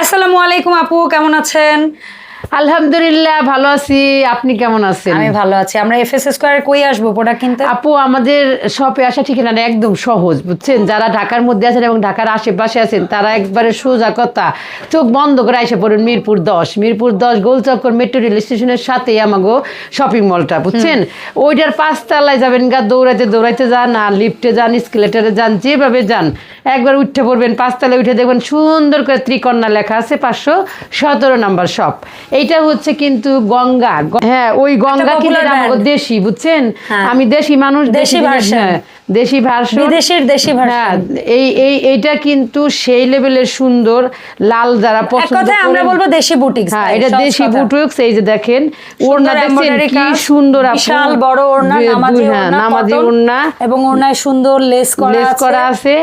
আসসালামু আলাইকুম আপু কেমন আছেন? আলহামদুলিল্লাহ ভালো আছি। আপনি কেমন আছেন? আমি ভালো আছি। আমরা এফএস স্কোয়ার কই আসব? প্রোডাক্ট কিনতে? আপু আমাদের শপে আসা ঠিকানা একদম সহজ বুঝছেন? যারা ঢাকার মধ্যে আছেন এবং ঢাকার আশেপাশে আছেন তারা একবারে সোজা কথা চোখ বন্ধ করে এসে পড়ুন মিরপুর দশ। মিরপুর দশ গোলচক্কর মেট্রো রেল স্টেশনের সাথেই আমাগো শপিং মলটা বুঝছেন? ওইটার পাঁচতলায় যাবেন গা দৌড়াইতে দৌড়াইতে যান আর লিফটে যান স্কেলেটারে যান যেভাবে যান একবার উঠে পড়বেন পাঁচতলায় উঠে দেখবেন সুন্দর করে ত্রিকন্যা লেখা আছে পাঁচশো সতেরো নাম্বার শপ এইটা হচ্ছে কিন্তু গঙ্গা হ্যাঁ ওই গঙ্গা কিন্তু দেশি বুঝছেন হ্যাঁ। আমি দেশি মানুষ দেশি। হ্যাঁ, দেশি ভার্সন বিদেশের দেশি ভার্সন এই এই এইটা কিন্তু সেই লেভেলের সুন্দর লাল যারা পছন্দ কথায় আমরা বলব দেশি বুটিক হ্যাঁ এটা দেশি বুটুক্স এই যে দেখেন ওড়না embroidery কি সুন্দর আপু। বিশাল বড় ওড়না নামাজি হ্যাঁ, ওড়না নামাজি ওড়না। এবং ওড়নায় সুন্দর লেস করা লেস করা আছে।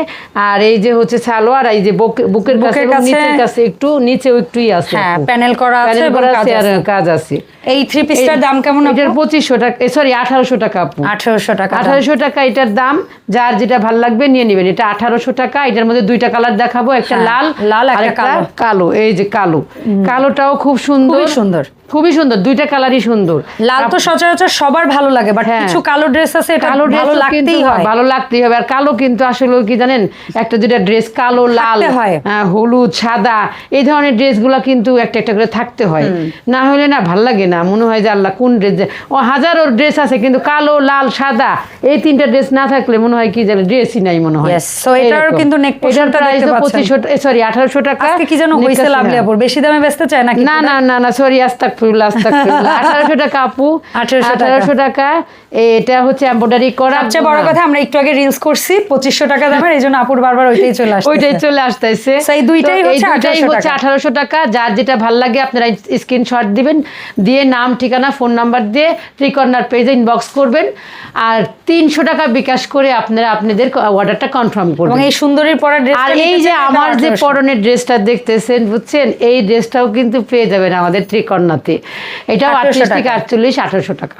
আর এই যে হচ্ছে সালোয়ার এই যে বুক- বুকের কাছে নিচের কাছে একটু নিচেও একটুই আছে হ্যাঁ প্যানেল করা আছে এবং করা আছে আছে। কাজ আছে। এই থ্রি পিসটার দাম কেমন এটার পঁচিশশো টাকা সরি আঠারোশো টাকা আঠারোশো টাকা আঠারোশো টাকা এটার দাম যার যেটা ভালো লাগবে নিয়ে নেবেন। এটা আঠারোশো টাকা এটার মধ্যে দুইটা কালার দেখাবো একটা হ্যাঁ, লাল লাল, একটা। কালো। এই যে কালো। কালোটাও খুব সুন্দর। সুন্দর। খুবই সুন্দর দুইটা কালারই সুন্দর। লাল তো সচরাচর সবার ভালো লাগে বাট হ্যাঁ। কিছু কালো ড্রেস আছে এটা কালো ভালো লাগতেই হয় ভালো লাগতেই হবে। আর কালো কিন্তু আসলে কি জানেন একটা দুইটা ড্রেস কালো লাল হয়। হলুদ সাদা এই ধরনের ড্রেসগুলো কিন্তু একটা একটা করে থাকতে হয়। না হলে না ভালো লাগে না মনে হয় যে আল্লাহ কোন ড্রেস ও হাজারো ড্রেস আছে কিন্তু কালো লাল সাদা এই তিনটা ড্রেস না থাকলে মনে হয় কি জানে ড্রেসই নাই মনে হয়। So এটারও কিন্তু এটার portionটা প্রাইস দেখতে পাচ্ছেন। পঁচিশশো সরি আঠারোশো টাকা। আজকে কি যেন Neck হয়েছে আছে, লাভলি হ্যাঁ। আপুর বেশি দামে বেচতে চায় নাকি না না না না সরি আস্তাক আঠারোশো টাকা আপু আঠারোশো টাকা। এটা হচ্ছে এম্ব্রয়ডারি করা। সবচেয়ে বড় কথা আমরা একটু আগে রিলস করছি পঁচিশশো টাকা দামের এই জন্য আপুর বারবার ওইটাই চলে আসছে ওইটাই চলে আসতেছে। দুইটাই দুইটাই হচ্ছে আঠারোশো টাকা। যার যেটা ভালো লাগে আপনারা স্ক্রিনশট দিবেন দিয়ে নাম ঠিকানা ফোন নাম্বার দিয়ে ত্রিকর্ণার পেজে ইনবক্স করবেন। আর তিনশো টাকা বিকাশ করে আপনারা আপনাদের অর্ডারটা কনফার্ম করবেন। এই সুন্দরীর পরা ড্রেস আর এই যে আমার যে পরনের ড্রেসটা দেখতেছেন বুঝছেন? এই ড্রেসটাও কিন্তু পেয়ে যাবেন আমাদের ত্রিকর্ণাতে এটাও 1800 আটত্রিশ থেকে আটচল্লিশ আঠারোশো টাকা।